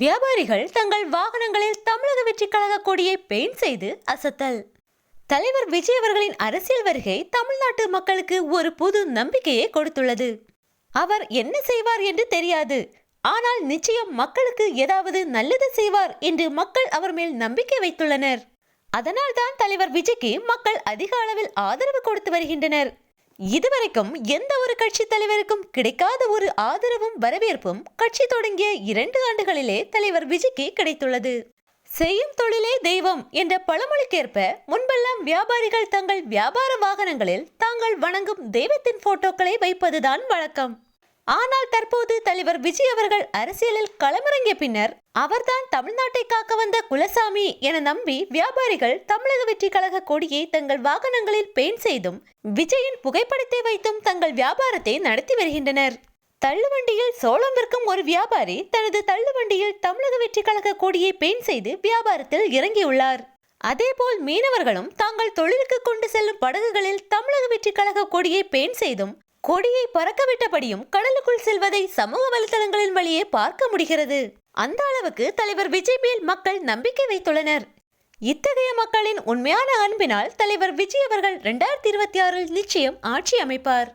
வியாபாரிகள் தங்கள் வாகனங்களில் தமிழக வெற்றி கழக கொடியை பெயிண்ட் செய்து அசத்தல். தலைவர் விஜய் அவர்களின் அரசியல் வருகை தமிழ்நாட்டு மக்களுக்கு ஒரு புது நம்பிக்கையை கொடுத்துள்ளது. அவர் என்ன செய்வார் என்று தெரியாது. ஆனால் நிச்சயம் மக்களுக்கு ஏதாவது நல்லது செய்வார் என்று மக்கள் அவர் மேல் நம்பிக்கை வைத்துள்ளனர். அதனால் தான் தலைவர் விஜய்க்கு மக்கள் அதிக அளவில் ஆதரவு கொடுத்து வருகின்றனர். இதுவரைக்கும் எந்த ஒரு கட்சி தலைவருக்கும் கிடைக்காத ஒரு ஆதரவும் வரவேற்பும் கட்சி தொடங்கிய இரண்டு ஆண்டுகளிலே தலைவர் விஜய்க்கு கிடைத்துள்ளது. செய்யும் தொழிலே தெய்வம் என்ற பழமொழிக்கேற்ப முன்பெல்லாம் வியாபாரிகள் தங்கள் வியாபார வாகனங்களில் தாங்கள் வணங்கும் தெய்வத்தின் போட்டோக்களை வைப்பதுதான் வழக்கம். ஆனால் தற்போது தலைவர் விஜய் அவர்கள் அரசியலில் களமிறங்கிய பின்னர் அவர்தான் தமிழ்நாட்டை காக்க வந்த குலசாமி என நம்பி வியாபாரிகள் தமிழக வெற்றி கழக கொடியை தங்கள் வாகனங்களில் பெயிண்ட் செய்தும் விஜயின் புகைப்படத்தை வைத்தும் தங்கள் வியாபாரத்தை நடத்தி வருகின்றனர். தள்ளுவண்டியில் சோளம் விற்கும் ஒரு வியாபாரி தனது தள்ளுவண்டியில் தமிழக வெற்றி கழக கொடியை பெயிண்ட் செய்து வியாபாரத்தில் இறங்கியுள்ளார். அதேபோல் மீனவர்களும் தாங்கள் தொழிலுக்கு கொண்டு செல்லும் படகுகளில் தமிழக வெற்றி கழக கொடியை பெயிண்ட் செய்தும் கொடியை பறக்கவிட்டபடியும் கடலுக்குள் செல்வதை சமூக வலைதளங்களின் வழியே பார்க்க முடிகிறது. அந்த அளவுக்கு தலைவர் விஜய் மேல் மக்கள் நம்பிக்கை வைத்துள்ளனர். இத்தகைய மக்களின் உண்மையான அன்பினால் தலைவர் விஜய் அவர்கள் இரண்டாயிரத்தி இருபத்தி ஆறில் நிச்சயம் ஆட்சி அமைப்பார்.